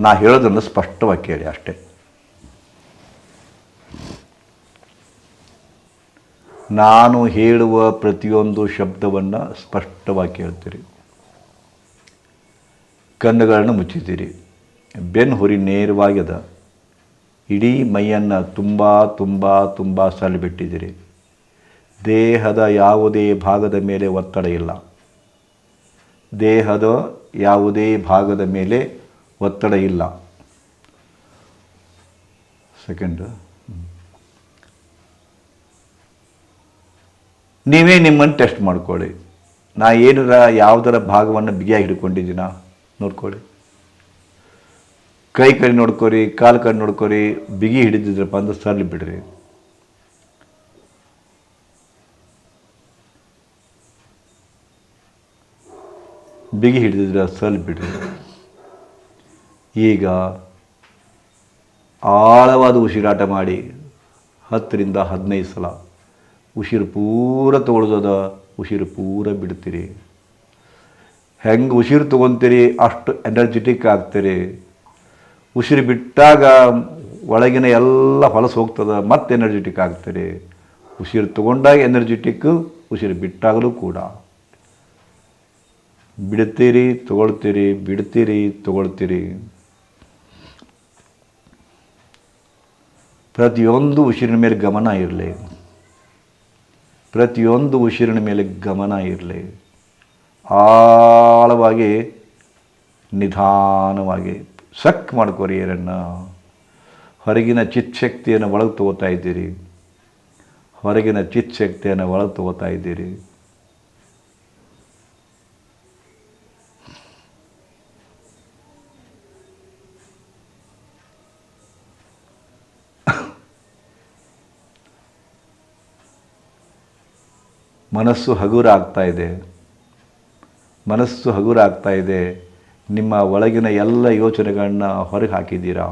ನಾ ಹೇಳೋದನ್ನು ಸ್ಪಷ್ಟವಾಗಿ ಕೇಳಿ ಅಷ್ಟೇ. ನಾನು ಹೇಳುವ ಪ್ರತಿಯೊಂದು ಶಬ್ದವನ್ನು ಸ್ಪಷ್ಟವಾಗಿ ಕೇಳ್ತೀರಿ. ಕಣ್ಣುಗಳನ್ನು ಮುಚ್ಚಿದ್ದೀರಿ. ಬೆನ್ನು ಹುರಿ ನೇರವಾಗಿ ಅದ. ಇಡೀ ಮೈಯನ್ನು ತುಂಬ ತುಂಬ ತುಂಬ ಸಲ್ಲಿಬಿಟ್ಟಿದ್ದೀರಿ ದೇಹದ ಯಾವುದೇ ಭಾಗದ ಮೇಲೆ ಒತ್ತಡ ಇಲ್ಲ. ದೇಹದ ಯಾವುದೇ ಭಾಗದ ಮೇಲೆ ಒತ್ತಡ ಇಲ್ಲ. ಸೆಕೆಂಡ್ ನೀವೇ ನಿಮ್ಮನ್ನು ಟೆಸ್ಟ್ ಮಾಡ್ಕೊಳ್ಳಿ. ನಾ ಏನರ ಯಾವುದರ ಭಾಗವನ್ನು ಬಿಗಿಯಾಗಿ ಹಿಡ್ಕೊಂಡಿದ್ದೀನ? ನೋಡ್ಕೊಳ್ಳಿ. ಕೈ ಕಡೆ ನೋಡ್ಕೊರಿ ಕಾಲು ಕಡೆ ನೋಡ್ಕೊರಿ ಬಿಗಿ ಹಿಡಿದಿದ್ರಪ್ಪ ಅಂದ್ರೆ ಸರ್ಲಿ ಬಿಡ್ರಿ. ಬಿಗಿ ಹಿಡಿದಿದ್ರೆ ಸರ್ಲಿ ಬಿಡ್ರಿ. ಈಗ ಆಳವಾದ ಉಸಿರಾಟ ಮಾಡಿ ಹತ್ತರಿಂದ ಹದಿನೈದು ಸಲ ಉಸಿರು ಪೂರ ತೊಗೊಳ್ದದ ಉಸಿರು ಪೂರ ಬಿಡ್ತೀರಿ. ಹೆಂಗೆ ಉಸಿರು ತೊಗೊತೀರಿ, ಅಷ್ಟು ಎನರ್ಜೆಟಿಕ್ ಆಗ್ತೀರಿ. ಉಸಿರು ಬಿಟ್ಟಾಗ ಒಳಗಿನ ಎಲ್ಲ ಹೊಲಸು ಹೋಗ್ತದೆ, ಮತ್ತೆ ಎನರ್ಜೆಟಿಕ್ ಆಗ್ತೀರಿ. ಉಸಿರು ತೊಗೊಂಡಾಗ ಎನರ್ಜೆಟಿಕ್ ಉಸಿರು ಬಿಟ್ಟಾಗಲೂ ಕೂಡ. ಬಿಡ್ತೀರಿ, ತೊಗೊಳ್ತೀರಿ, ಬಿಡ್ತೀರಿ, ತಗೊಳ್ತೀರಿ. ಪ್ರತಿಯೊಂದು ಉಸಿರಿನ ಮೇಲೆ ಗಮನ ಇರಲಿ. ಪ್ರತಿಯೊಂದು ಉಸಿರಿನ ಮೇಲೆ ಗಮನ ಇರಲಿ. ಆಳವಾಗಿ, ನಿಧಾನವಾಗಿ ಸಕ್ ಮಾಡ್ಕೋರಿ ಏರನ್ನು ಹೊರಗಿನ ಚಿತ್ಶಕ್ತಿಯನ್ನು ಒಳಗೆ ತಗೋತಾ ಇದ್ದೀರಿ. ಹೊರಗಿನ ಚಿತ್ಶಕ್ತಿಯನ್ನು ಒಳಗೆ ತಗೋತಾ ಇದ್ದೀರಿ. ಮನಸ್ಸು ಹಗುರ ಆಗ್ತಾ ಇದೆ. ಮನಸ್ಸು ಹಗುರ ಆಗ್ತಾ ಇದೆ. ನಿಮ್ಮ ಒಳಗಿನ ಎಲ್ಲ ಯೋಚನೆಗಳನ್ನ ಹೊರಗೆ ಹಾಕಿದ್ದೀರಾ?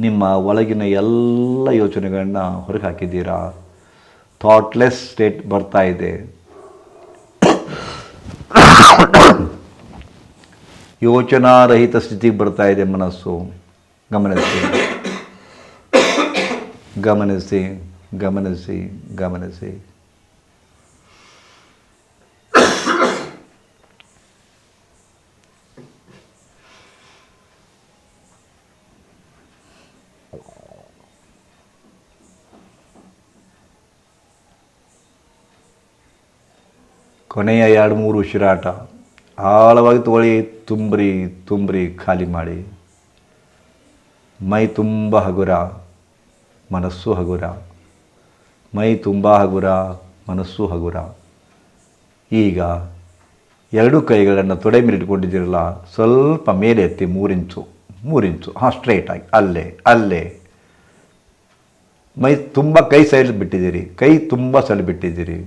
ನಿಮ್ಮ ಒಳಗಿನ ಎಲ್ಲ ಯೋಚನೆಗಳನ್ನ ಹೊರಗೆ ಹಾಕಿದ್ದೀರಾ? ಥಾಟ್ಲೆಸ್ ಸ್ಟೇಟ್ ಬರ್ತಾ ಇದೆ. ಯೋಚನಾರಹಿತ ಸ್ಥಿತಿಗೆ ಬರ್ತಾ ಇದೆ ಮನಸ್ಸು. ಗಮನಿಸಿ. ಗಮನಿಸಿ. ಗಮನಿಸಿ ಗಮನಿಸಿ. ಕೊನೆಯ ಎರಡು ಮೂರು ಉಸಿರಾಟ ಆಳವಾಗಿ ತೊಳಿ ತುಂಬ್ರಿ ತುಂಬ್ರಿ ಖಾಲಿ ಮಾಡಿ. ಮೈ ತುಂಬ ಹಗುರ, ಮನಸ್ಸು ಹಗುರ. ಮೈ ತುಂಬ ಹಗುರ, ಮನಸ್ಸು ಹಗುರ. ಈಗ ಎರಡು ಕೈಗಳನ್ನು ತೊಡೆ ಮೇಲೆ ಇಟ್ಕೊಂಡಿದ್ದೀರಲ್ಲ, ಸ್ವಲ್ಪ ಮೇಲೆ ಎತ್ತಿ ಮೂರಿಂಚು ಮೂರಿಂಚು. ಹಾಂ ಸ್ಟ್ರೈಟಾಗಿ ಅಲ್ಲೇ ಅಲ್ಲೇ. ಮೈ ತುಂಬ ಕೈ ಸೈಡ್ ಬಿಟ್ಟಿದ್ದೀರಿ. ಕೈ ತುಂಬ ಸಲ ಬಿಟ್ಟಿದ್ದೀರಿ.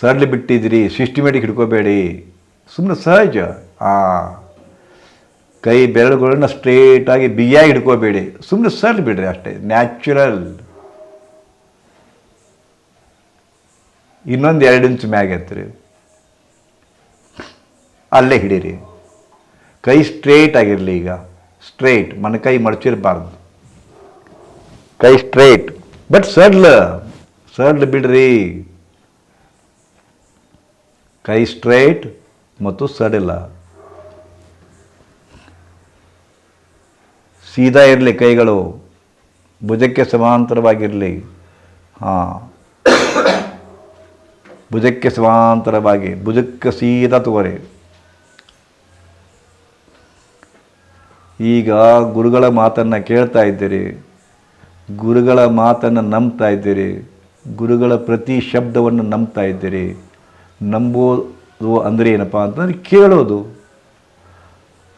ಸಡ್ಲಿ ಬಿಟ್ಟಿದ್ದೀರಿ. ಸಿಸ್ಟಮೆಟಿಕ್ ಹಿಡ್ಕೋಬೇಡಿ. ಸುಮ್ಮನೆ ಸಹಜ. ಹಾಂ ಕೈ ಬೆರಳುಗಳನ್ನ ಸ್ಟ್ರೇಟಾಗಿ ಬಿಗಿಯಾಗಿ ಹಿಡ್ಕೋಬೇಡಿ. ಸುಮ್ಮನೆ ಸಡ್ಲಿ ಬಿಡ್ರಿ ಅಷ್ಟೇ. ನ್ಯಾಚುರಲ್ ಇನ್ನೊಂದು ಎರಡು ಇಂಚು ಮ್ಯಾಗ ಎತ್ತಿರಿ. ಅಲ್ಲೇ ಹಿಡೀರಿ. ಕೈ ಸ್ಟ್ರೇಟ್ ಆಗಿರಲಿ ಈಗ. ಸ್ಟ್ರೇಟ್ ಮನ ಕೈ ಮಡಚಿರಬಾರ್ದು. ಕೈ ಸ್ಟ್ರೇಟ್ ಬಟ್ ಸಡ್ಲ, ಸಡ್ಲ್ ಬಿಡ್ರಿ. ಕೈ ಸ್ಟ್ರೈಟ್ ಮತ್ತು ಸಡಿಲ ಸೀದಾ ಇರಲಿ ಕೈಗಳು. ಭುಜಕ್ಕೆ ಸಮಾಂತರವಾಗಿರಲಿ. ಹಾಂ. ಭುಜಕ್ಕೆ ಸಮಾಂತರವಾಗಿ ಭುಜಕ್ಕೆ ಸೀದಾ ತೋರೆ ಈಗ ಗುರುಗಳ ಮಾತನ್ನು ಕೇಳ್ತಾ ಇದ್ದೀರಿ, ಗುರುಗಳ ಮಾತನ್ನು ನಂಬ್ತಾ ಇದ್ದೀರಿ, ಗುರುಗಳ ಪ್ರತಿ ಶಬ್ದವನ್ನು ನಂಬ್ತಾ ಇದ್ದೀರಿ. ನಂಬೋದು ಅಂದರೆ ಏನಪ್ಪ ಅಂತಂದರೆ ಕೇಳೋದು,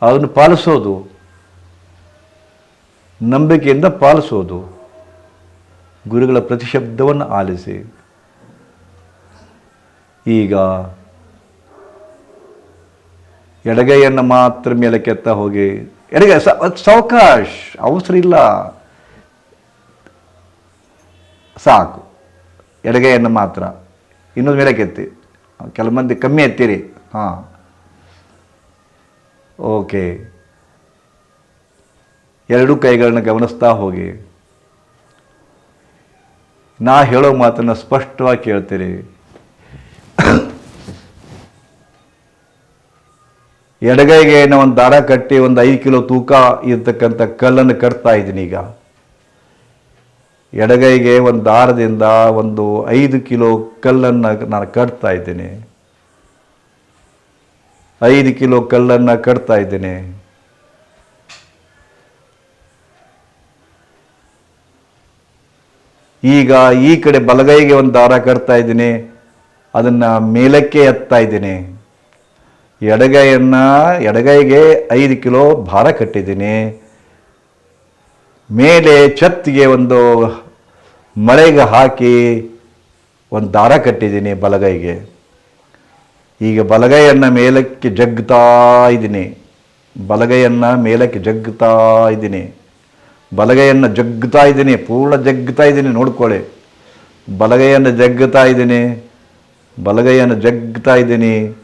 ಅದನ್ನು ಪಾಲಿಸೋದು, ನಂಬಿಕೆಯಿಂದ ಪಾಲಿಸೋದು, ಗುರುಗಳ ಪ್ರತಿ ಶಬ್ದವನ್ನು ಆಲಿಸಿ. ಈಗ ಎಡಗೈಯನ್ನು ಮಾತ್ರ ಮೇಲಕ್ಕೆತ್ತ ಹೋಗಿ, ಎಡಗೈ ಸಾವಕಾಶ್, ಅವಸರ ಇಲ್ಲ. ಸಾಕು. ಎಡಗೈಯನ್ನು ಮಾತ್ರ. ಇನ್ನೊಂದು ಮೇಲಕ್ಕೆತ್ತಿ ಕೆಲವು ಮಂದಿ ಕಮ್ಮಿ ಎತ್ತೀರಿ. ಹಾಂ. ಓಕೆ. ಎರಡೂ ಕೈಗಳನ್ನ ಗಮನಿಸ್ತಾ ಹೋಗಿ. ನಾ ಹೇಳೋ ಮಾತನ್ನು ಸ್ಪಷ್ಟವಾಗಿ ಕೇಳ್ತೀರಿ. ಎಡಗೈಗೆ ಏನೋ ಒಂದು ದಾರ ಕಟ್ಟಿ ಒಂದು ಐದು ಕಿಲೋ ತೂಕ ಇರ್ತಕ್ಕಂಥ ಕಲ್ಲನ್ನು ಕಟ್ತಾ ಇದ್ದೀನಿ ಈಗ. ಎಡಗೈಗೆ ಒಂದು ದಾರದಿಂದ ಒಂದು ಐದು ಕಿಲೋ ಕಲ್ಲನ್ನು ನಾನು ಕಟ್ತಾ ಇದ್ದೀನಿ. ಐದು ಕಿಲೋ ಕಲ್ಲನ್ನು ಕಟ್ತಾ ಇದ್ದೀನಿ. ಈಗ ಈ ಕಡೆ ಬಲಗೈಗೆ ಒಂದು ದಾರ ಕಟ್ತಾ ಇದ್ದೀನಿ. ಅದನ್ನು ಮೇಲಕ್ಕೆ ಎತ್ತಾ ಇದ್ದೀನಿ. ಎಡಗೈಯನ್ನು, ಎಡಗೈಗೆ ಐದು ಕಿಲೋ ಭಾರ ಕಟ್ಟಿದ್ದೀನಿ. ಮೇಲೆ ಛತ್ತಿಗೆ ಒಂದು ಮಳೆಗೆ ಹಾಕಿ ಒಂದು ದಾರ ಕಟ್ಟಿದ್ದೀನಿ ಬಲಗೈಗೆ. ಈಗ ಬಲಗೈಯನ್ನು ಮೇಲಕ್ಕೆ ಜಗ್ತಾ ಇದ್ದೀನಿ. ಬಲಗೈಯನ್ನು ಮೇಲಕ್ಕೆ ಜಗ್ತಾ ಇದ್ದೀನಿ. ಬಲಗೈಯನ್ನು ಜಗ್ತಾ ಇದ್ದೀನಿ, ಪೂರ್ಣ ಜಗ್ತಾ ಇದ್ದೀನಿ, ನೋಡ್ಕೊಳ್ಳಿ. ಬಲಗೈಯನ್ನು ಜಗ್ತಾ ಇದ್ದೀನಿ. ಬಲಗೈಯನ್ನು ಜಗ್ತಾ ಇದ್ದೀನಿ.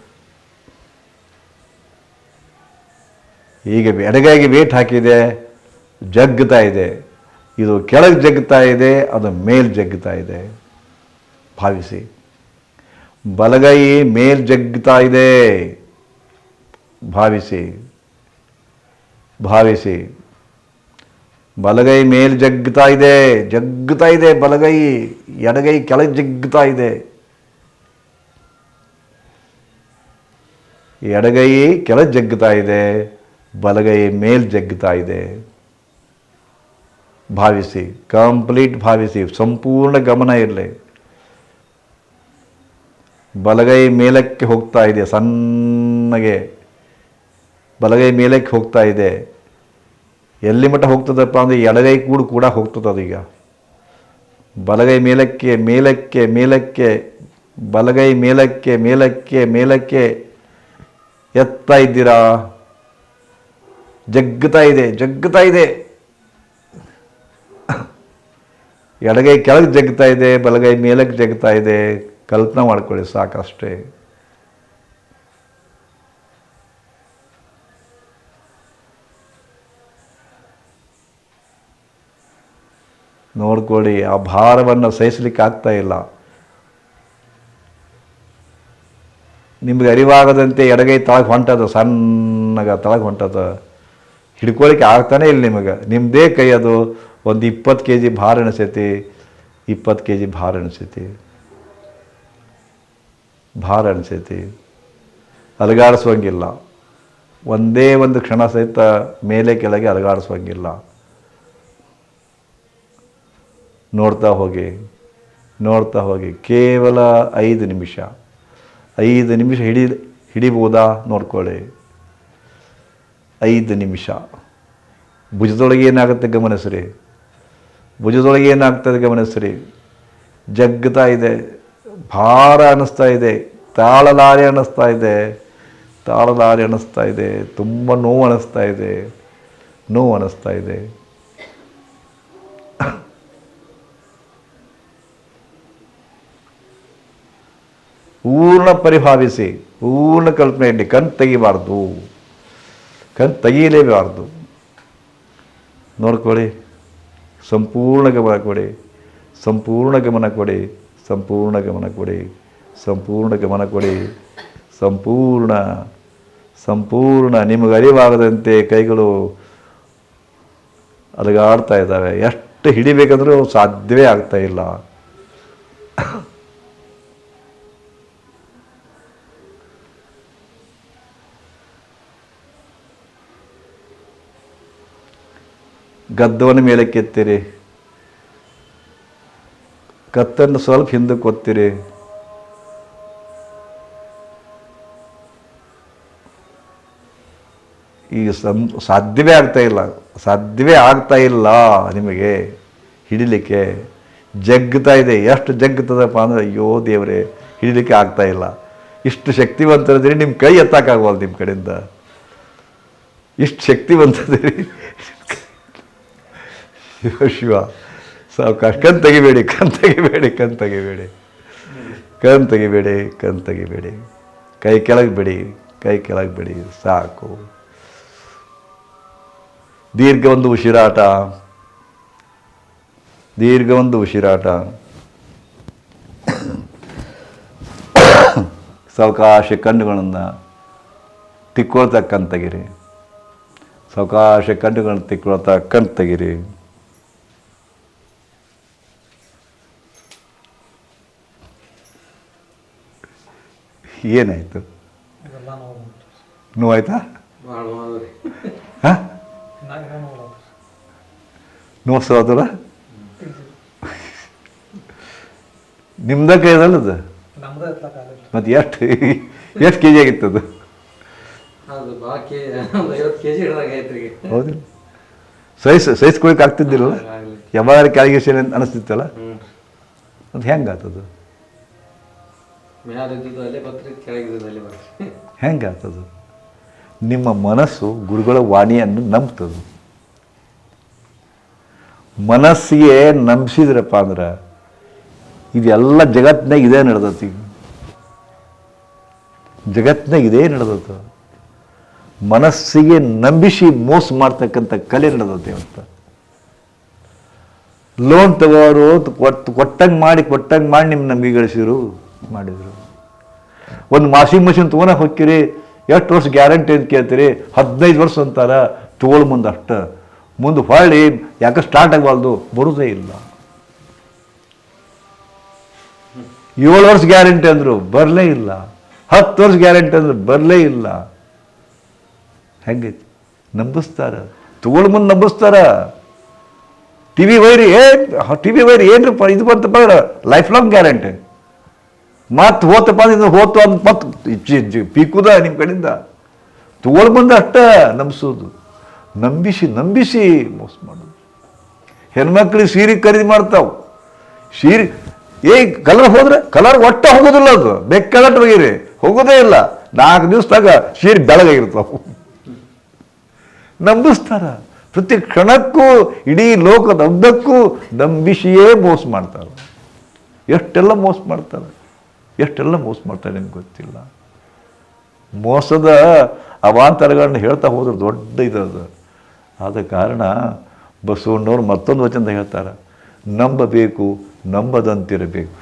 ಈಗ ಎಡಗೈಗೆ ವೇಟ್ ಹಾಕಿದೆ, ಜಗ್ತಾ ಇದೆ. ಇದು ಕೆಳಗೆ ಜಗ್ತಾ ಇದೆ, ಅದು ಮೇಲ್ ಜಗ್ತಾ ಇದೆ. ಭಾವಿಸಿ. ಬಲಗೈ ಮೇಲ್ ಜಗ್ತಾ ಇದೆ. ಭಾವಿಸಿ. ಭಾವಿಸಿ. ಬಲಗೈ ಮೇಲ್ ಜಗ್ತಾ ಇದೆ ಜಗ್ತಾ ಇದೆ ಬಲಗೈ, ಎಡಗೈ ಕೆಳಗೆ ಜಗ್ತಾ ಇದೆ. ಎಡಗೈ ಕೆಳ ಜಗ್ತಾ ಇದೆ ಬಲಗೈ ಮೇಲ್ ಜಗ್ತಾ ಇದೆ. ಭಾವಿಸಿ, ಕಂಪ್ಲೀಟ್ ಭಾವಿಸಿ, ಸಂಪೂರ್ಣ ಗಮನ ಇರಲಿ. ಬಲಗೈ ಮೇಲಕ್ಕೆ ಹೋಗ್ತಾ ಇದೆ, ಸಣ್ಣಗೆ. ಬಲಗೈ ಮೇಲಕ್ಕೆ ಹೋಗ್ತಾ ಇದೆ. ಎಲ್ಲಿ ಮಟ್ಟ ಹೋಗ್ತದಪ್ಪ ಅಂದರೆ ಎಡಗೈ ಕೂಡ ಕೂಡ ಹೋಗ್ತದೀಗ ಬಲಗೈ ಮೇಲಕ್ಕೆ ಮೇಲಕ್ಕೆ ಮೇಲಕ್ಕೆ, ಬಲಗೈ ಮೇಲಕ್ಕೆ ಮೇಲಕ್ಕೆ ಮೇಲಕ್ಕೆ. ಎತ್ತಾ ಇದ್ದೀರಾ? ಜಗ್ಗುತ್ತಾ ಇದೆ ಜಗ್ಗುತ್ತಾ ಇದೆ. ಎಡಗೈ ಕೆಳಗೆ ಜಗ್ತಾ ಇದೆ, ಬಲಗೈ ಮೇಲಕ್ಕೆ ಜಗ್ತಾ ಇದೆ. ಕಲ್ಪನೆ ಮಾಡ್ಕೊಳ್ಳಿ, ಸಾಕಷ್ಟೇ. ನೋಡ್ಕೊಳ್ಳಿ, ಆ ಭಾರವನ್ನು ಸಹಿಸ್ಲಿಕ್ಕೆ ಆಗ್ತಾ ಇಲ್ಲ. ನಿಮ್ಗೆ ಅರಿವಾಗದಂತೆ ಎಡಗೈ ತಳಗೆ ಹೊಂಟದ, ಸಣ್ಣಗೆ ತಳಗೆ ಹೊಂಟದ, ಹಿಡ್ಕೊಳಿಕ್ಕೆ ಆಗ್ತಾನೆ ಇಲ್ಲ ನಿಮಗೆ. ನಿಮ್ಮದೇ ಕೈ ಅದು ಒಂದು ಇಪ್ಪತ್ತು ಕೆ ಜಿ ಭಾರ ಎಣಿಸೈತಿ ಇಪ್ಪತ್ತು ಕೆ ಜಿ ಭಾರ ಎಣಿಸೈತಿ ಭಾರ ಅನಿಸೈತಿ. ಅಲಗಾಡಿಸುವಂಗಿಲ್ಲ. ಒಂದೇ ಒಂದು ಕ್ಷಣ ಸಹಿತ ಮೇಲೆ ಕೆಳಗೆ ಅಲಗಾಡಿಸುವಂಗಿಲ್ಲ. ನೋಡ್ತಾ ಹೋಗಿ ನೋಡ್ತಾ ಹೋಗಿ, ಕೇವಲ ಐದು ನಿಮಿಷ. ಐದು ನಿಮಿಷ ಹಿಡಿ, ಹಿಡಿಬೋದಾ ನೋಡ್ಕೊಳ್ಳಿ. ಐದು ನಿಮಿಷ. ಭುಜದೊಳಗೆ ಏನಾಗುತ್ತೆ ಗಮನಿಸ್ರಿ. ಭುಜದೊಳಗೆ ಏನಾಗ್ತದೆ ಗಮನಿಸ್ರಿ. ಜಗ್ಗುತ್ತಾ ಇದೆ. ಭಾರ ಅನ್ನಿಸ್ತಾ ಇದೆ. ತಾಳಲಾರಿ ಅನ್ನಿಸ್ತಾ ಇದೆ. ತಾಳಲಾರಿ ಅನ್ನಿಸ್ತಾ ಇದೆ. ತುಂಬ ನೋವು ಅನ್ನಿಸ್ತಾ ಇದೆ. ನೋವು ಅನ್ನಿಸ್ತಾ ಇದೆ. ಪೂರ್ಣ ಪರಿಭಾವಿಸಿ, ಪೂರ್ಣ ಕಲ್ಪನೆಯಲ್ಲಿ ಕಣ್ ತೆಗಿಬಾರ್ದು. ಕಣ್ ತೆಗೀಲೇಬಾರ್ದು. ನೋಡ್ಕೊಳ್ಳಿ, ಸಂಪೂರ್ಣ ಗಮನ ಕೊಡಿ, ಸಂಪೂರ್ಣ ಗಮನ ಕೊಡಿ, ಸಂಪೂರ್ಣ ಗಮನ ಕೊಡಿ, ಸಂಪೂರ್ಣ ಗಮನ ಕೊಡಿ, ಸಂಪೂರ್ಣ ಸಂಪೂರ್ಣ ನಿಮಗೆ ಅರಿವಾಗದಂತೆ ಕೈಗಳು ಅಲಗಾಡ್ತಾ ಇದ್ದಾವೆ. ಎಷ್ಟು ಹಿಡಿಬೇಕಂದ್ರೂ ಸಾಧ್ಯವೇ ಆಗ್ತಾ ಇಲ್ಲ. ಗದ್ದವನ್ನು ಮೇಲಕ್ಕೆತ್ತೀರಿ ಕತ್ತನ್ನು ಸ್ವಲ್ಪ ಹಿಂದಕ್ಕೆ ಒತ್ತೀರಿ ಈಗ ಸಂ ಸಾಧ್ಯವೇ ಆಗ್ತಾ ಇಲ್ಲ. ಸಾಧ್ಯವೇ ಆಗ್ತಾ ಇಲ್ಲ ನಿಮಗೆ ಹಿಡಿಲಿಕ್ಕೆ. ಜಗ್ತಾ ಇದೆ. ಎಷ್ಟು ಜಗ್ತದಪ್ಪ ಅಂದರೆ, ಅಯ್ಯೋ ದೇವರೇ, ಹಿಡಿಲಿಕ್ಕೆ ಆಗ್ತಾ ಇಲ್ಲ. ಇಷ್ಟು ಶಕ್ತಿವಂತರಿದ್ರಿ ನಿಮ್ಮ ಕೈ ಎತ್ತಕ್ಕಾಗವಲ್ಲ ನಿಮ್ಮ ಕಡೆಯಿಂದ. ಇಷ್ಟು ಶಕ್ತಿವಂತದಿರಿ ಶಿವ. ಶಿವ ಸಾವಕಾಶ, ಕಣ್ ತೆಗಿಬೇಡಿ ಕಣ್ ತೆಗಿಬೇಡಿ ಕಣ್ ತೆಗಿಬೇಡಿ. ಕಣ್ ತೆಗಿಬೇಡಿ ಕಣ್ ತೆಗಿಬೇಡಿ. ಕೈ ಕೆಳಗೆ ಬಿಡಿ ಕೈ ಕೆಳಗೆ ಬಿಡಿ ಸಾಕು. ದೀರ್ಘ ಒಂದು ಉಸಿರಾಟ. ದೀರ್ಘ ಒಂದು ಉಸಿರಾಟ. ಸಾವಕಾಶ ಕಣ್ಣುಗಳನ್ನು ತಿಕ್ಕೊಳ್ತಕ್ಕಂಥ ತೆಗಿರಿ. ಸಾವಕಾಶ ಕಣ್ಣುಗಳನ್ನು ತಿಕ್ಕೊಳ್ತಾ ಕಣ್ ತೆಗಿರಿ. ಏನಾಯಿತು? ನೋವಾಯ್ತಾ? ಹಾಂ? ನೋವು ಸೋದರ ನಿಮ್ದ ಕೈದಲ್ಲ ಅದು ಮತ್ತೆ ಎಷ್ಟು ಎಷ್ಟು ಕೆ ಜಿ ಆಗಿತ್ತು ಅದು? ಹೌದಿಲ್ಲ ಸೈಸ್ ಸಹಿಸ್ಕೊಳಕ್ಕೆ ಆಗ್ತಿದ್ದಿಲ್ಲ ಯಾವಾಗ ಕೆಳಗೆ ಅನಿಸ್ತಿತ್ತಲ್ಲ ಅದು ಹೆಂಗೆ ಆತದು ಮ್ಯಾಲೆ ಇದ್ದಿದ್ದು ಅಲ್ಲೇ ಬತ್ರಿ ಕೆಳಗಿದ್ದು ಅಲ್ಲೇ ಬತ್ರಿ ಹೆಂಗೆ ಆತದು ನಿಮ್ಮ ಮನಸ್ಸು ಗುರುಗಳ ವಾಣಿಯನ್ನು ನಂಬ್ತದೆ. ಮನಸ್ಸಿಗೆ ನಂಬಿಸಿದ್ರಪ್ಪ ಅಂದ್ರೆ ಇದೆಲ್ಲ ಜಗತ್ತಿನಾಗ ಇದೇ ನಡೆದತಿ. ಜಗತ್ತಿನಾಗ ಇದೇ ನಡೆದತ. ಮನಸ್ಸಿಗೆ ನಂಬಿಸಿ ಮೋಸ ಮಾಡ್ತಕ್ಕಂಥ ಕಲೆ ನಡೆದತಿ ಅಂತ. ಲೋನ್ ತಗೋರು ಕೊಟ್ಟು ಕೊಟ್ಟಂಗೆ ಮಾಡಿ ಕೊಟ್ಟಂಗೆ ಮಾಡಿ ನಿಮ್ಮ ನಂಬಿಕೆ ಗಳಿಸಿರು ಮಾಡಿದರು. ಒಂದು ವಾಷಿಂಗ್ ಮಷಿನ್ ತೊಗೊಳಕ್ಕೆ ಹೋಗ್ತೀರಿ ಎಷ್ಟು ವರ್ಷ ಗ್ಯಾರಂಟಿ ಅಂತ ಕೇಳ್ತೀರಿ, ಹದಿನೈದು ವರ್ಷ ಅಂತಾರ ತೋಳು ಮುಂದೆ ಅಷ್ಟು. ಮುಂದೆ ಹೊಳ್ಳಿ, ಯಾಕೆ ಸ್ಟಾರ್ಟ್ ಆಗಬಾರ್ದು, ಬರೋದೇ ಇಲ್ಲ. ಏಳು ವರ್ಷ ಗ್ಯಾರಂಟಿ ಅಂದರು, ಬರಲೇ ಇಲ್ಲ. ಹತ್ತು ವರ್ಷ ಗ್ಯಾರಂಟಿ ಅಂದ್ರೆ, ಬರಲೇ ಇಲ್ಲ. ಹೆಂಗೈತಿ? ನಂಬಿಸ್ತಾರ. ತಗೊಳ್ ಮುಂದೆ ನಂಬಿಸ್ತಾರ. ಟಿ ವಿ ವೈರಿ ಏನು, ಟಿ ವಿ ವೈರಿ ಏನ್ರಪ್ಪ, ಇದು ಬಂತಪ್ಪ ಲೈಫ್ ಲಾಂಗ್ ಗ್ಯಾರಂಟಿ ಮತ್ತೆ ಹೋತಪ್ಪ ಅಂದ್ರೆ ಹೋತು ಅಂತ ಮತ್ತೆ ಪೀಕುದ ನಿಮ್ಮ ಕಡೆಯಿಂದ ತೋಳ್ ಬಂದ ಅಷ್ಟ ನಂಬಿಸೋದು. ನಂಬಿಸಿ ನಂಬಿಸಿ ಮೋಸ ಮಾಡೋದು. ಹೆಣ್ಮಕ್ಳಿಗೆ ಸೀರೆ ಖರೀದಿ ಮಾಡ್ತಾವೆ. ಸೀರೆ, ಏ, ಕಲರ್ ಹೋದ್ರೆ, ಕಲರ್ ಒಟ್ಟ ಹೋಗೋದಿಲ್ಲ ಅದು. ಬೆಕ್ಕಳಟ್ ಹೋಗಿರಿ. ಹೋಗೋದೇ ಇಲ್ಲ. ನಾಲ್ಕು ದಿವಸದಾಗ ಸೀರೆ ಬೆಳಗಾಗಿರ್ತಾವ. ನಂಬಿಸ್ತಾರ. ಪ್ರತಿ ಕ್ಷಣಕ್ಕೂ, ಇಡೀ ಲೋಕದ ಉದ್ದಕ್ಕೂ ನಂಬಿಸಿಯೇ ಮೋಸ ಮಾಡ್ತಾರೆ. ಎಷ್ಟೆಲ್ಲ ಮೋಸ ಮಾಡ್ತಾರೆ. ಎಷ್ಟೆಲ್ಲ ಮೋಸ ಮಾಡ್ತಾರೆ ನಿಮ್ಗೆ ಗೊತ್ತಿಲ್ಲ. ಮೋಸದ ಅವಾಂತರಗಳನ್ನ ಹೇಳ್ತಾ ಹೋದ್ರೆ ದೊಡ್ಡ ಇದದು ಆದ ಕಾರಣ ಬಸವಣ್ಣವ್ರು ಮತ್ತೊಂದು ವಚನ ಹೇಳ್ತಾರೆ, ನಂಬಬೇಕು, ನಂಬದಂತಿರಬೇಕು.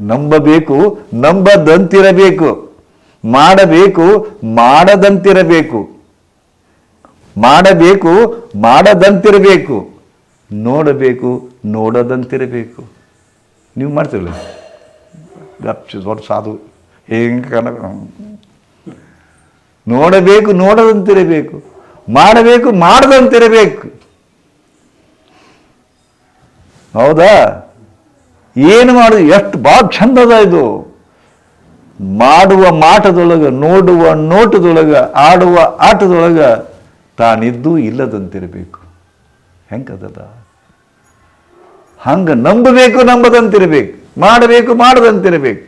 ನಂಬಬೇಕು, ನಂಬದಂತಿರಬೇಕು. ಮಾಡಬೇಕು, ಮಾಡದಂತಿರಬೇಕು. ಮಾಡಬೇಕು, ಮಾಡದಂತಿರಬೇಕು. ನೋಡಬೇಕು, ನೋಡದಂತಿರಬೇಕು. ನೀವು ಮಾಡ್ತಿರಲ್ಲ ಗಪ್ಚು ದೊಡ್ಡ ಸಾಧು. ಹೆಂಗೆ ಕನ ನೋಡಬೇಕು, ನೋಡದಂತಿರಬೇಕು. ಮಾಡಬೇಕು, ಮಾಡದಂತಿರಬೇಕು. ಹೌದಾ? ಏನು ಮಾಡುದು? ಎಷ್ಟು ಭಾಳ ಚಂದದ ಇದು. ಮಾಡುವ ಮಾಟದೊಳಗ, ನೋಡುವ ನೋಟದೊಳಗ, ಆಡುವ ಆಟದೊಳಗ ತಾನಿದ್ದು ಇಲ್ಲದಂತಿರಬೇಕು. ಹೆಂಗದ ಹಂಗ ನಂಬಬೇಕು ನಂಬದಂತಿರಬೇಕು, ಮಾಡಬೇಕು ಮಾಡದಂತಿರಬೇಕು.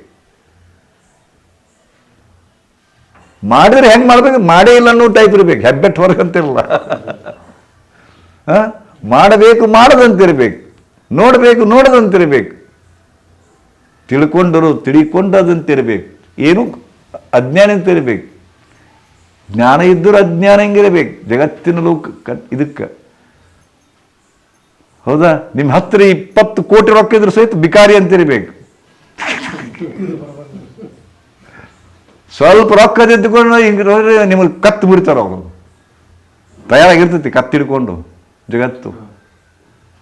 ಮಾಡಿದ್ರೆ ಹೆಂಗೆ ಮಾಡಬೇಕು? ಮಾಡೇ ಇಲ್ಲ ಅನ್ನೋ ಟೈಪ್ ಇರಬೇಕು ಹೆಬ್ಬೆಟ್ ಹೊರಗಂತಿರಲ್ಲ? ಮಾಡಬೇಕು ಮಾಡದಂತಿರಬೇಕು, ನೋಡಬೇಕು ನೋಡದಂತಿರಬೇಕು. ತಿಳ್ಕೊಂಡರು ತಿಳಿಕೊಂಡದಂತಿರಬೇಕು, ಏನು ಅಜ್ಞಾನ ಅಂತಿರಬೇಕು. ಜ್ಞಾನ ಇದ್ದರೂ ಅಜ್ಞಾನ ಹೆಂಗಿರಬೇಕು? ಜಗತ್ತಿನ ಲೋಕ ಇದಕ್ಕೆ. ಹೌದಾ? ನಿಮ್ಮ ಹತ್ತಿರ ಇಪ್ಪತ್ತು ಕೋಟಿ ರೊಕ್ಕ ಇದ್ರೂ ಸಹಿತ ಬಿಕಾರಿ ಅಂತಿರಬೇಕು. ಸ್ವಲ್ಪ ರೊಕ್ಕ ತೆಗೆದುಕೊಂಡು ಹಿಂಗೆ ನಿಮಗೆ ಕತ್ತು ಬಿಡ್ತಾರೆ ಅವರು. ತಯಾರಾಗಿರ್ತೈತಿ ಕತ್ತಿಡ್ಕೊಂಡು ಜಗತ್ತು.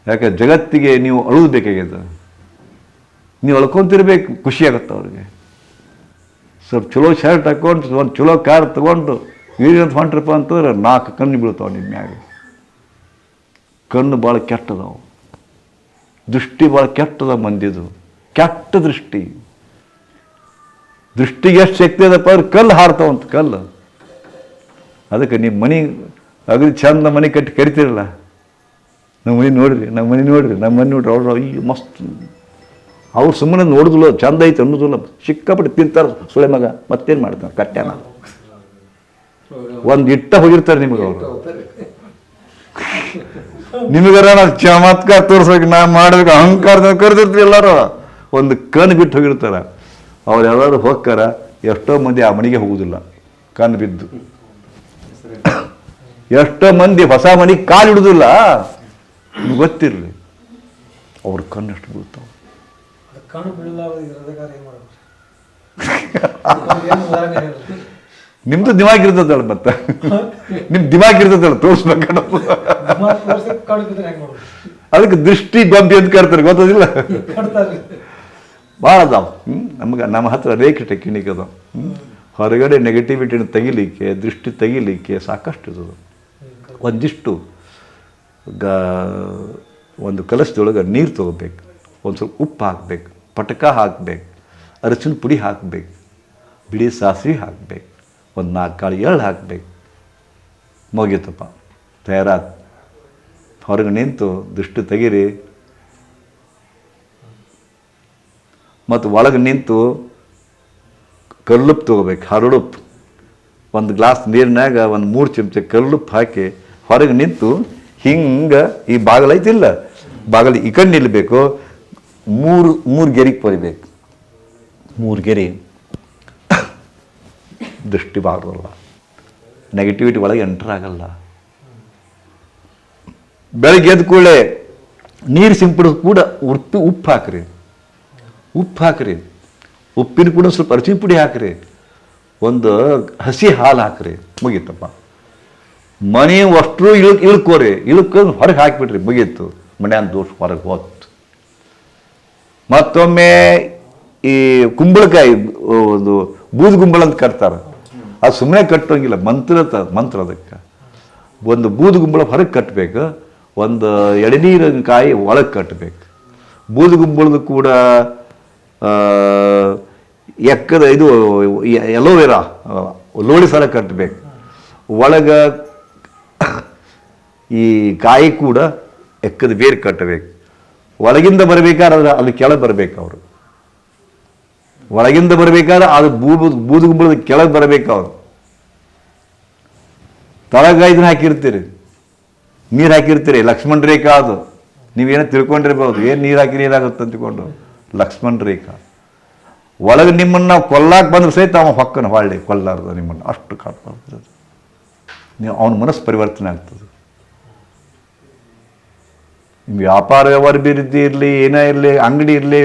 ಯಾಕೆ? ಜಗತ್ತಿಗೆ ನೀವು ಬೇಕಾಗಿದೆ ನೀವು ಅಳ್ಕೊಂತಿರ್ಬೇಕು, ಖುಷಿ ಆಗುತ್ತೆ ಅವ್ರಿಗೆ. ಸ್ವಲ್ಪ ಚಲೋ ಶರ್ಟ್ ಹಾಕೊಂಡು ಒಂದು ಚಲೋ ಕಾರ್ ತಗೊಂಡು ನೀರಿನ ಹೊಂಟ್ರಪ್ಪ ಅಂತಂದ್ರೆ ನಾಲ್ಕು ಕಣ್ಣು ಬೀಳ್ತಾವೆ ನಿಮ್ಮ ಮ್ಯಾಗ. ಕಣ್ಣು ಭಾಳ ಕೆಟ್ಟದವು. ದೃಷ್ಟಿ ಭಾಳ ಕೆಟ್ಟದ ಮಂದಿದು ಕೆಟ್ಟ ದೃಷ್ಟಿ. ದೃಷ್ಟಿಗೆ ಎಷ್ಟು ಶಕ್ತಿ ಅದಪ್ಪ ಅಂದ್ರೆ ಕಲ್ಲು ಹಾರ್ತಾವಂತ ಕಲ್ಲು. ಅದಕ್ಕೆ ನಿಮ್ಮ ಮನೆ ಅಗದಿ ಚಂದ ಮನೆ ಕಟ್ಟಿ ಕರಿತೀರಲ್ಲ? ನಮ್ಮ ಮನೆ ನೋಡ್ರಿ, ನಮ್ಮ ಮನೆ ನೋಡ್ರಿ, ನಮ್ಮ ಮನೆ ನೋಡ್ರಿ, ಅವ್ರು ಅಯ್ಯೋ ಮಸ್ತ್. ಅವ್ರು ಸುಮ್ಮನೆ ನೋಡಿದ್ಲು ಚಂದ ಐತೆ ಅನ್ನೋದಿಲ್ಲ. ಸಿಕ್ಕಾಪಟ್ಟು ತಿಂತಾರೆ ಸುಳೆ ಮಗ, ಮತ್ತೇನು ಮಾಡ್ತಾರೆ ಕಟ್ಟ್ಯಾನ? ಒಂದು ಇಟ್ಟ ಹೋಗಿರ್ತಾರೆ ನಿಮಗೆ ಅವರು. ನಿಮಗಾರ ನಾವು ಚಮತ್ಕಾರ ತೋರ್ಸೋಕೆ ನಾ ಮಾಡ್ಬೇಕು ಅಹಂಕಾರ ಕರೆದಿರ್ತೀವಿ ಎಲ್ಲರೂ. ಒಂದು ಕಣ್ಣು ಬಿಟ್ಟು ಹೋಗಿರ್ತಾರ. ಅವ್ರು ಎಲ್ಲರೂ ಹೋಗ್ತಾರ ಎಷ್ಟೋ ಮಂದಿ ಆ ಮನೆಗೆ ಹೋಗುದಿಲ್ಲ ಕಣ್ಣು ಬಿದ್ದು. ಎಷ್ಟೋ ಮಂದಿ ಹೊಸ ಮನೆಗೆ ಕಾಲಿಡುದಿಲ್ಲ ನಿಮ್ಗೆ ಗೊತ್ತಿರಲಿ ಅವ್ರ ಬೀಳ್ತಾವೆ. ಕಣ್ಣು ಎಷ್ಟು ಹೇಳಿಲ್ಲ. ನಿಮ್ದು ದಿಮಾಗ್ ಇರ್ತದಲ್ಲ ಮತ್ತೆ? ನಿಮ್ ದಿಮಾಗ್ ಇರ್ತದಲ್ಲ ಅದಕ್ಕೆ ದೃಷ್ಟಿ ಗೊಂಬಿ ಅಂತ ಕರ್ತಾರೆ ಗೊತ್ತದಿಲ್ಲ? ಭಾಳ ಅದಾವ. ನಮ್ಗೆ ನಮ್ಮ ಹತ್ರ ರೇಖೆ ಟೆಕ್ನಿಕ್ ಅದಾವ? ಹೊರಗಡೆ ನೆಗೆಟಿವಿಟಿನ ತೆಗಿಲಿಕ್ಕೆ ದೃಷ್ಟಿ ತೆಗಿಲಿಕ್ಕೆ ಸಾಕಷ್ಟು ಇದು. ಒಂದಿಷ್ಟು ಗ ಒಂದು ಕಲಸದೊಳಗೆ ನೀರು ತೊಗೋಬೇಕು. ಒಂದು ಸ್ವಲ್ಪ ಉಪ್ಪು ಹಾಕ್ಬೇಕು ಪಟಕ ಹಾಕ್ಬೇಕು ಅರಸಿನ ಪುಡಿ ಹಾಕ್ಬೇಕು ಬಿಳಿ ಸಾಸಿವೆ ಹಾಕ್ಬೇಕು ಒಂದು ನಾಲ್ಕು ಕಾಳು ಎಳ್ಳು ಹಾಕ್ಬೇಕು. ಮೊಗೆತಪ್ಪ. ತಯಾರಾದ ಹೊರಗೆ ನಿಂತು ದೃಷ್ಟಿ ತೆಗೀರಿ. ಮತ್ತು ಒಳಗೆ ನಿಂತು ಕಲ್ಲುಪ್ಪು ತೊಗೋಬೇಕು, ಹರಳುಪ್ಪು. ಒಂದು ಗ್ಲಾಸ್ ನೀರಿನಾಗ ಒಂದು ಮೂರು ಚಮಚ ಕಲ್ಲುಪ್ಪು ಹಾಕಿ ಹೊರಗೆ ನಿಂತು ಹಿಂಗೆ ಈ ಬಾಗಿಲು ಐತಿಲ್ಲ, ಬಾಗಿಲು ಈ ಕಡೆ ನಿಲ್ಲಬೇಕು ಮೂರು ಮೂರು ಗೆರಿಗೆ ಪರಿಬೇಕು ಮೂರು ಗೆರೆ. ದೃಷ್ಟಿ ಬಾಗಲ್ಲ ನೆಗೆಟಿವಿಟಿ ಒಳಗೆ ಎಂಟರ್ ಆಗಲ್ಲ. ಬೆಳಗ್ಗೆ ಎದ್ದ ಕೂಡಲೇ ನೀರು ಸಿಂಪಡಿಸ್ ಕೂಡ ಉಪ್ಪು ಉಪ್ಪು ಹಾಕ್ರಿ. ಉಪ್ಪು ಹಾಕ್ರಿ. ಉಪ್ಪಿನ ಕೂಡ ಸ್ವಲ್ಪ ಅರಿಶಿನ ಪುಡಿ ಹಾಕ್ರಿ. ಒಂದು ಹಸಿ ಹಾಲು ಹಾಕ್ರಿ. ಮುಗೀತಪ್ಪ. ಮನೆ ಅಷ್ಟು ಇಳ್, ಇಳ್ಕೋರಿ. ಇಳ್ಕೊಂಡು ಹೊರಗೆ ಹಾಕಿಬಿಟ್ರಿ ಮುಗೀತು. ಮನ್ಯಾನ ದೋಷ ಹೊರಗೆ ಹೋತು. ಮತ್ತೊಮ್ಮೆ ಈ ಕುಂಬಳಕಾಯಿ ಒಂದು ಬೂದು ಗುಂಬಳ ಅಂತ ಕಟ್ತಾರೆ. ಅದು ಸುಮ್ಮನೆ ಕಟ್ಟೋಂಗಿಲ್ಲ. ಮಂತ್ರ ಮಂತ್ರ ಅದಕ್ಕೆ. ಒಂದು ಬೂದು ಗುಂಬಳ ಹೊರಗೆ ಕಟ್ಟಬೇಕು ಒಂದು ಎಳನೀರಿನ ಕಾಯಿ ಒಳಗೆ ಕಟ್ಟಬೇಕು ಬೂದು ಗುಂಬಳದ ಕೂಡ ಎಕ್ಕದ ಇದು ಎಲೋವೆರಾ ಲೋಳಿ ಸರ ಕಟ್ಟಬೇಕು ಒಳಗೆ ಈ ಕಾಯಿ ಕೂಡ ಎಕ್ಕದ ಬೇರು ಕಟ್ಟಬೇಕು ಒಳಗಿಂದ ಬರಬೇಕಾದ್ರೆ ಅಲ್ಲಿ ಕೆಳಗೆ ಬರಬೇಕು ಅವರು. ಒಳಗಿಂದ ಬರಬೇಕಾದ್ರೆ ಅದು ಬೂದು, ಬೂದುಗುಂಬಳದ ಕೆಳಗೆ ಬರಬೇಕು ಅವರು. ತಳಗ ಇದನ್ನ ಹಾಕಿರ್ತೀರಿ. ನೀರು ಹಾಕಿರ್ತೀರಿ, ಲಕ್ಷ್ಮಣ ರೇಖಾ ಅದು. ನೀವೇನೋ ತಿಳ್ಕೊಂಡಿರ್ಬೋದು, ಏನು ನೀರು ಹಾಕಿ ಏನಾಗುತ್ತೆ ಅಂತಕೊಂಡು ಲಕ್ಷ್ಮಣ್ ರೇಖಾ. ಒಳಗೆ ನಿಮ್ಮನ್ನು ಕೊಲ್ಲಾಕ್ ಬಂದ್ರೆ ಸಹಿತ ಅವ ಹೊಕ್ಕನ ಹೊಳ್ಳಿ, ಕೊಲ್ಲಾರ್ದು ನಿಮ್ಮನ್ನು. ಅಷ್ಟು ಕಾಪಾಡ್ತದೆ ನೀವು ಅವನ ಮನಸ್ಸು ಪರಿವರ್ತನೆ ಆಗ್ತದೆ. ನಿಮ್ಮ ವ್ಯಾಪಾರ ವ್ಯವಹಾರ ಅಭಿವೃದ್ಧಿ ಇರಲಿ, ಏನೇ ಇರಲಿ, ಅಂಗಡಿ ಇರಲಿ,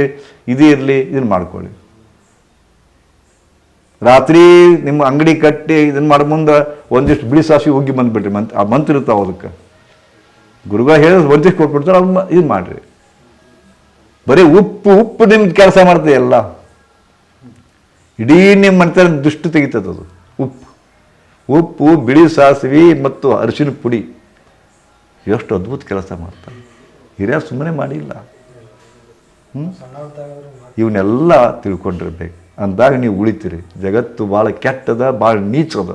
ಇದು ಇರಲಿ, ಇದನ್ನು ಮಾಡ್ಕೊಳ್ಳಿ. ರಾತ್ರಿ ನಿಮ್ಮ ಅಂಗಡಿ ಕಟ್ಟಿ ಇದನ್ನು ಮಾಡೋ ಮುಂದೆ ಒಂದಿಷ್ಟು ಬಿಳಿ ಸಾಸಿ ಹೋಗಿ ಬಂದ್ಬಿಡ್ರಿ, ಮಂತ್ ಆ ಮಂತ್ ಅದಕ್ಕೆ? ಗುರುಗಳು ಹೇಳಿದ್ರೆ ವರ್ಜಿಸಿ ಕೊಟ್ಬಿಡ್ತಾರೆ ಅವ್ನು ಇದು ಮಾಡಿರಿ. ಬರೀ ಉಪ್ಪು ಉಪ್ಪು ನಿಮ್ದು ಕೆಲಸ ಮಾಡ್ತದೆ ಎಲ್ಲ. ಇಡೀ ನಿಮ್ಮ ಮನೆತನ ದುಷ್ಟು ತೆಗಿತದದು ಉಪ್ಪು. ಉಪ್ಪು, ಬಿಳಿ ಸಾಸಿವೆ ಮತ್ತು ಅರಿಶಿನ ಪುಡಿ. ಎಷ್ಟು ಅದ್ಭುತ ಕೆಲಸ ಮಾಡ್ತಾರೆ. ಹಿರಿಯ ಸುಮ್ಮನೆ ಮಾಡಿಲ್ಲ. ಹ್ಞೂ ಇವನ್ನೆಲ್ಲ ತಿಳ್ಕೊಂಡಿರ್ಬೇಕು. ಅಂದಾಗ ನೀವು ಉಳಿತೀರಿ. ಜಗತ್ತು ಭಾಳ ಕೆಟ್ಟದ, ಭಾಳ ನೀಚದ.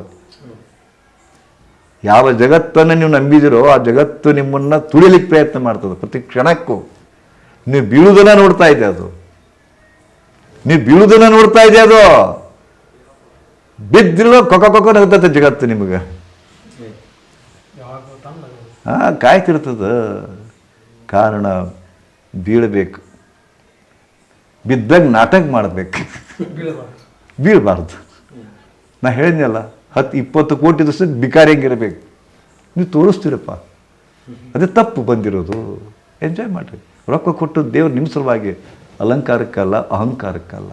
ಯಾವ ಜಗತ್ತನ್ನು ನೀವು ನಂಬಿದಿರೋ ಆ ಜಗತ್ತು ನಿಮ್ಮನ್ನು ತುಳಿಲಿಕ್ಕೆ ಪ್ರಯತ್ನ ಮಾಡ್ತದೆ. ಪ್ರತಿ ಕ್ಷಣಕ್ಕೂ. ನೀವು ಬೀಳುದನ್ನ ನೋಡ್ತಾ ಇದೆ ಅದು. ನೀವು ಬೀಳುದನ್ನ ನೋಡ್ತಾ ಇದೆ ಅದು. ಬಿದ್ದಿರೋ ಕೊಕ ಕೊಕ ನಗ್ತದೆ ಜಗತ್ತು ನಿಮಗೆ. ಹಾಂ ಕಾಯ್ತಿರ್ತದ. ಕಾರಣ ಬೀಳಬೇಕು. ಬಿದ್ದಾಗ ನಾಟಕ ಮಾಡಬೇಕು. ಬೀಳಬಾರ್ದು. ಬೀಳಬಾರ್ದು. ನಾ ಹೇಳಿದ್ನಲ್ಲ ಹತ್ತು ಇಪ್ಪತ್ತು ಕೋಟಿ ದಷ್ಟು ಬಿಕಾರಿ ಹೆಂಗಿರಬೇಕು ನೀವು ತೋರಿಸ್ತೀರಪ್ಪ. ಅದೇ ತಪ್ಪು ಬಂದಿರೋದು. ಎಂಜಾಯ್ ಮಾಡಿರಿ. ರೊಕ್ಕ ಕೊಟ್ಟು ದೇವ್ರು ನಿಮ್ಮ ಸಲುವಾಗಿ ಅಲಂಕಾರಕ್ಕಲ್ಲ, ಅಹಂಕಾರಕ್ಕಲ್ಲ.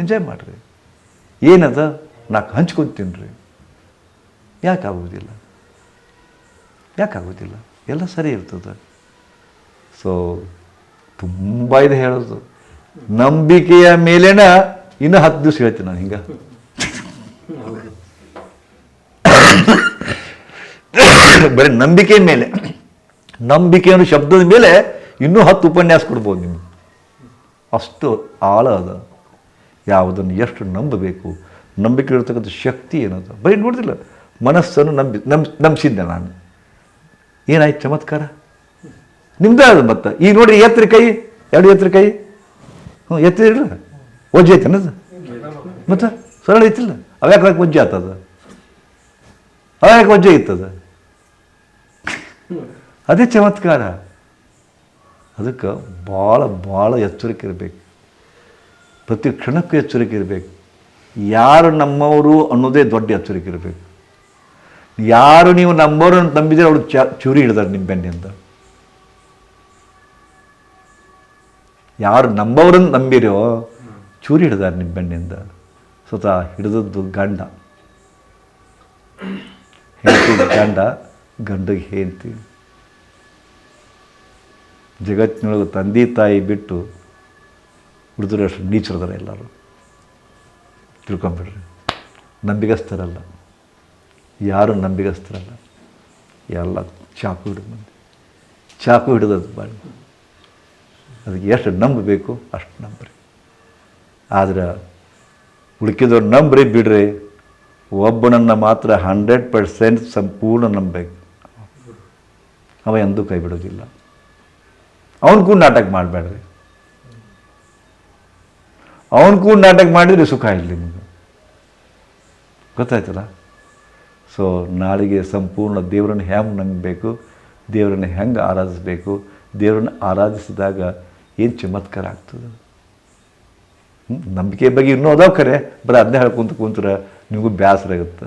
ಎಂಜಾಯ್ ಮಾಡಿರಿ. ಏನದ? ನಾಲ್ಕು ಹಂಚ್ಕೊತೀನಿ ರೀ ಯಾಕೆ ಆಗೋದಿಲ್ಲ? ಎಲ್ಲ ಸರಿ ಇರ್ತದೆ. ಸೊ ತುಂಬ ಇದೆ ಹೇಳೋದು. ನಂಬಿಕೆಯ ಮೇಲೇನ ಇನ್ನೂ ಹತ್ತು ದಿವಸ ಹೇಳ್ತೀನಿ ನಾನು ಹಿಂಗೆ. ಬರೀ ನಂಬಿಕೆ ಮೇಲೆ. ನಂಬಿಕೆ ಅನ್ನೋ ಶಬ್ದದ ಮೇಲೆ ಇನ್ನೂ ಹತ್ತು ಉಪನ್ಯಾಸ ಕೊಡ್ಬೋದು ನಿಮ್ಗೆ. ಅಷ್ಟು ಆಳ ಅದ. ಯಾವುದನ್ನು ಎಷ್ಟು ನಂಬಬೇಕು? ನಂಬಿಕೆ ಇರತಕ್ಕಂಥ ಶಕ್ತಿ ಏನದು? ಬರೀ ನೋಡಿದಿಲ್ಲ. ಮನಸ್ಸನ್ನು ನಂಬಿ, ನಂಬ್, ನಂಬಿಸಿದ್ದೆ ನಾನು. ಏನಾಯ್ತು ಚಮತ್ಕಾರ? ನಿಮ್ದೇ ಅದು ಮತ್ತೆ. ಈಗ ನೋಡ್ರಿ, ಎತ್ತರ ಕೈ, ಎರಡು ಎತ್ತರ ಕೈ. ಹ್ಞೂ ಎತ್ತಿರಲ್ಲ ಒಜ್ಜೆ ಐತೆ ಅನ್ನೋದು ಮತ್ತೆ? ಸರಳ ಐತಿಲ್ಲ. ಅವ್ಯಾಕೆ ಒಜ್ಜೆ ಆತದ? ಅವ್ಯಾಕೆ ಒಜ್ಜೆ ಇತ್ತದ? ಅದೇ ಚಮತ್ಕಾರ. ಅದಕ್ಕೆ ಭಾಳ ಭಾಳ ಎಚ್ಚರಿಕೆ ಇರಬೇಕು. ಪ್ರತಿ ಕ್ಷಣಕ್ಕೂ ಎಚ್ಚರಿಕೆ ಇರಬೇಕು. ಯಾರು ನಮ್ಮವರು ಅನ್ನೋದೇ ದೊಡ್ಡ ಎಚ್ಚರಿಕೆ ಇರಬೇಕು. ಯಾರು ನೀವು ನಂಬೋರನ್ನು ನಂಬಿದ್ರೆ ಅವರು ಚ, ಚೂರಿ ಹಿಡಿದಾರೆ ನಿಮ್ಮ ಬೆನ್ನಿಂದ ಯಾರು ನಂಬೋರನ್ನು ನಂಬಿರೋ ಚೂರಿ ಹಿಡಿದಾರೆ ನಿಮ್ಮ ಬೆನ್ನಿಂದ ಸ್ವತಃ ಹಿಡಿದದ್ದು ಗಂಡ. ಗಂಡ ಗಂಡಗೆ ಹೇಳ್ತಿ ಜಗತ್ತಿನೊಳಗೆ ತಂದೆ ತಾಯಿ ಬಿಟ್ಟು ಉಳಿದ್ರಷ್ಟು ನೀಚರದಾರ ಎಲ್ಲರೂ. ತಿಳ್ಕೊಂಬಿಡ್ರಿ. ನಂಬಿಗಸ್ತರಲ್ಲ. ಯಾರು ನಂಬಿಗಸ್ತರಲ್ಲ. ಎಲ್ಲ ಚಾಕು ಹಿಡಿದು ಮಂದಿ ಚಾಕು ಹಿಡಿದದ್ದು ಬಾಳಿ ಅದಕ್ಕೆ ಎಷ್ಟು ನಂಬಬೇಕು ಅಷ್ಟು ನಂಬ್ರಿ. ಆದ್ರೆ ಉಳ್ಕಿದವ್ರು ನಂಬ್ರಿ ಬಿಡ್ರಿ. ಒಬ್ಬನನ್ನು ಮಾತ್ರ ಹಂಡ್ರೆಡ್ ಪರ್ಸೆಂಟ್ ಸಂಪೂರ್ಣ ನಂಬಬೇಕು. ಅವ ಎಂದೂ ಕೈ ಬಿಡೋದಿಲ್ಲ ಅವನ ಕೂಡ ನಾಟಕ ಮಾಡಬೇಡ್ರಿ. ಅವನ ಕೂಡ ನಾಟಕ ಮಾಡಿದರೆ ಸುಖ ಇಲ್ಲ ನಿಮಗೆ. ಗೊತ್ತಾಯ್ತಲ್ಲ? ಸೊ ನಾಳೆಗೆ ಸಂಪೂರ್ಣ ದೇವರನ್ನು ಹೆಂಗೆ ನಂಬಬೇಕು? ದೇವರನ್ನು ಹೆಂಗೆ ಆರಾಧಿಸಬೇಕು? ದೇವರನ್ನು ಆರಾಧಿಸಿದಾಗ ಏನು ಚಮತ್ಕಾರ ಆಗ್ತದೆ? ನಂಬಿಕೆ ಬಗ್ಗೆ ಇನ್ನೂ ಅದಾವ ಖರೆ ಬರೀ ಅದನ್ನೇ ಹೇಳ್ಕೊಂತ ಕುಂತ್ರೆ ನಿಮಗೂ ಬೇಸರ ಆಗುತ್ತೆ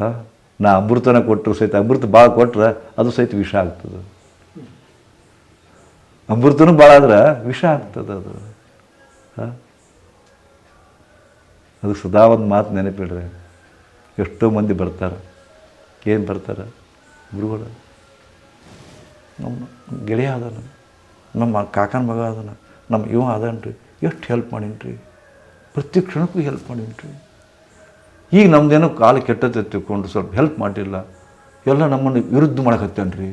ಹಾಂ? ನಾ ಅಮೃತನ ಕೊಟ್ಟರು ಸಹಿತ, ಅಮೃತ ಭಾಳ ಕೊಟ್ರೆ ಅದು ಸಹಿತ ವಿಷ ಆಗ್ತದೆ. ಅಮೃತನೂ ಭಾಳ ಆದ್ರೆ ವಿಷ ಆಗ್ತದೆ ಅದು. ಹಾಂ? ಅದು ಸದಾ ಒಂದು ಮಾತು ನೆನಪಿಡ್ರಿ. ಎಷ್ಟೋ ಮಂದಿ ಬರ್ತಾರೆ. ಏನು ಬರ್ತಾರೆ? ಗುರುಗಳು. ನಮ್ಮ ಗೆಳೆಯ ಅದಾನ ನಮ್ಮ ಕಾಕನ ಮಗ ಅದಾನ ನಮ್ಮ ಇವ ಅದಾನ್ರಿ ಎಷ್ಟು ಹೆಲ್ಪ್ ಮಾಡೀನಿ ಪ್ರತಿ ಕ್ಷಣಕ್ಕೂ ಹೆಲ್ಪ್ ಮಾಡೀನಿ ರೀ ಈಗ ನಮ್ದೇನೋ ಕಾಲು ಕೆಟ್ಟತ್ತೆ ತಿಳ್ಕೊಂಡು ಸ್ವಲ್ಪ ಹೆಲ್ಪ್ ಮಾಡಿಲ್ಲ. ಎಲ್ಲ ನಮ್ಮನ್ನು ವಿರುದ್ಧ ಮಾಡಕತ್ತೇನೆ ರೀ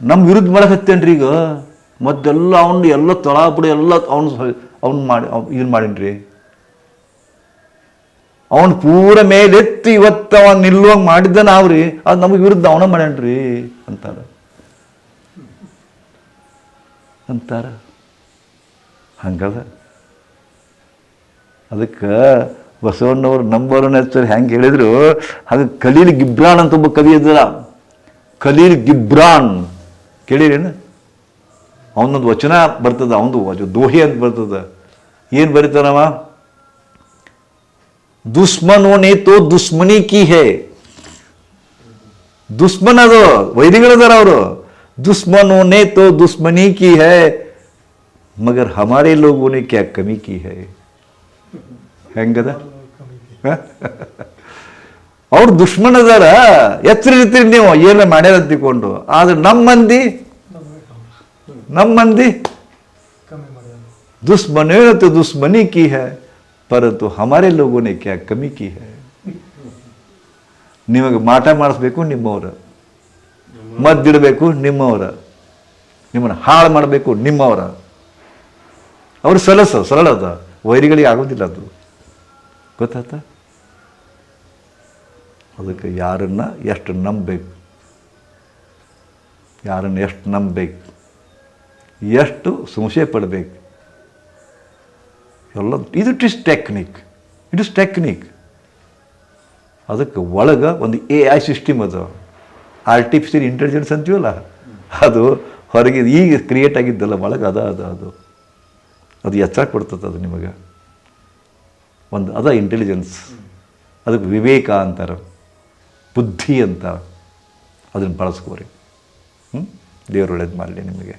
ನಮ್ಮ ವಿರುದ್ಧ ಮಾಡಕತ್ತೇನೆ ರೀ ಈಗ? ಮೊದಲೆಲ್ಲ ಅವನು ಎಲ್ಲ ತಳಾಪುಡಿ ಎಲ್ಲ ಅವನು ಅವ್ನು ಮಾಡಿ ಅವ್ನು ಇದನ್ನು ಮಾಡೀನಿ ರೀ ಅವನು ಪೂರ ಮೇಲೆತ್ತಿ ಇವತ್ತು ಅವ ನಿಲ್ಲುವಂಗೆ ಮಾಡಿದ್ದ ನಾವು ರೀ ಅದು ನಮಗೆ ವಿರುದ್ಧ ಅವನ ಮಾಡ್ಯಾನ್ರಿ ಅಂತಾರೆ. ಅಂತಾರ. ಹಂಗಲ್ಲ ಅದಕ್ಕೆ ಬಸವಣ್ಣವ್ರು ನಂಬರನ್ನ ಹೆಸರು ಹೆಂಗೆ ಹೇಳಿದ್ರು, ಅದು ಖಲೀಲ್ ಗಿಬ್ರಾನ್ ಅಂತ ಒಬ್ಬ ಕವಿ ಇದ್ದಲ್ಲ. Khalil Gibran. ಕೇಳಿರೇನು? ಅವನೊಂದು ವಚನ ಬರ್ತದೆ, ಅವನದು ದೋಹಿ ಅಂತ ಬರ್ತದೆ. ಏನು ಬರೀತಾನವ ದುಶ್ಮನೋನೇ ತೋ ದುಶ್ಮನಿ ಕಿ ಹೇ. ದುಶ್ಮನ್ ಅದು ವೈರಿಗಳದಾರ ಅವರು. ದುಶ್ಮನೋನೇ ತೋ ದುಶ್ಮನಿ ಕಿ ಹೇ. ಮಗರ್ ಹಮಾರೇ ಲೋಗೋನೇ ಕ್ಯಾ ಕಮಿ ಕಿ ಹೇ. ಹೆಂಗದ ಅವ್ರು ದುಶ್ಮನ್ ಅದಾರ ಎಚ್ಚರ ಇರ್ತೀರಿ ನೀವು ಏನ ಮಾಡ್ಯಾರ ಅಂತ ತಿಳ್ಕೊಂಡು ಆದ್ರೆ ನಮ್ಮ ಮಂದಿ ನಮ್ಮ ಮಂದಿ दुश्मनों ने तो दुश्मनी की है परंतु हमारे लोगों ने क्या कमी की है ನಿಮಗೆ ಮಾಟ ಮಾಡಿಸ್ಬೇಕು ನಿಮ್ಮವ್ರ ಮದ್ದಿಡಬೇಕು ನಿಮ್ಮವರ ನಿಮ್ಮನ್ನು ಹಾಳು ಮಾಡಬೇಕು ನಿಮ್ಮವರ ಅವ್ರು ಸಲಸ ಸರಳ ಅದ ವೈರಿಗಳಿಗೆ ಆಗೋದಿಲ್ಲ ಅದು ಗೊತ್ತಾತ ಅದಕ್ಕೆ ಯಾರನ್ನು ಎಷ್ಟು ನಂಬಬೇಕು? ಯಾರನ್ನು ಎಷ್ಟು ನಂಬಬೇಕು? ಎಷ್ಟು ಸಂಶಯ ಪಡಬೇಕು? ಎಲ್ಲ ಇದು it is technique. It is technique. ಅದಕ್ಕೆ ಒಳಗೆ ಒಂದು ಎ ಐ ಸಿಸ್ಟಮ್ ಅದು. ಆರ್ಟಿಫಿಷಿಯಲ್ ಇಂಟೆಲಿಜೆನ್ಸ್ ಅಂತೀವಲ್ಲ? ಅದು ಹೊರಗೆ ಈಗ ಕ್ರಿಯೇಟ್ ಆಗಿದ್ದಲ್ಲ, ಒಳಗೆ ಅದ, ಅದು ಅದು. ಅದು ಎಚ್ಚರ ಕೊಡ್ತದೆ ಅದು ನಿಮಗೆ. ಒಂದು ಅದ ಇಂಟೆಲಿಜೆನ್ಸ್ ಅದಕ್ಕೆ ವಿವೇಕ ಅಂತಾರೆ, ಬುದ್ಧಿ ಅಂತ ಅದನ್ನು ಬಳಸ್ಕೋರಿ. ಹ್ಞೂ ದೇವ್ರು ಒಳ್ಳೇದು ಮಾಡಲಿ ನಿಮಗೆ.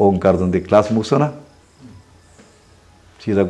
ಓಂಕಾರದೊಂದಿಗೆ ಕ್ಲಾಸ್ ಮುಗಿಸೋಣ? ಸೀದಾ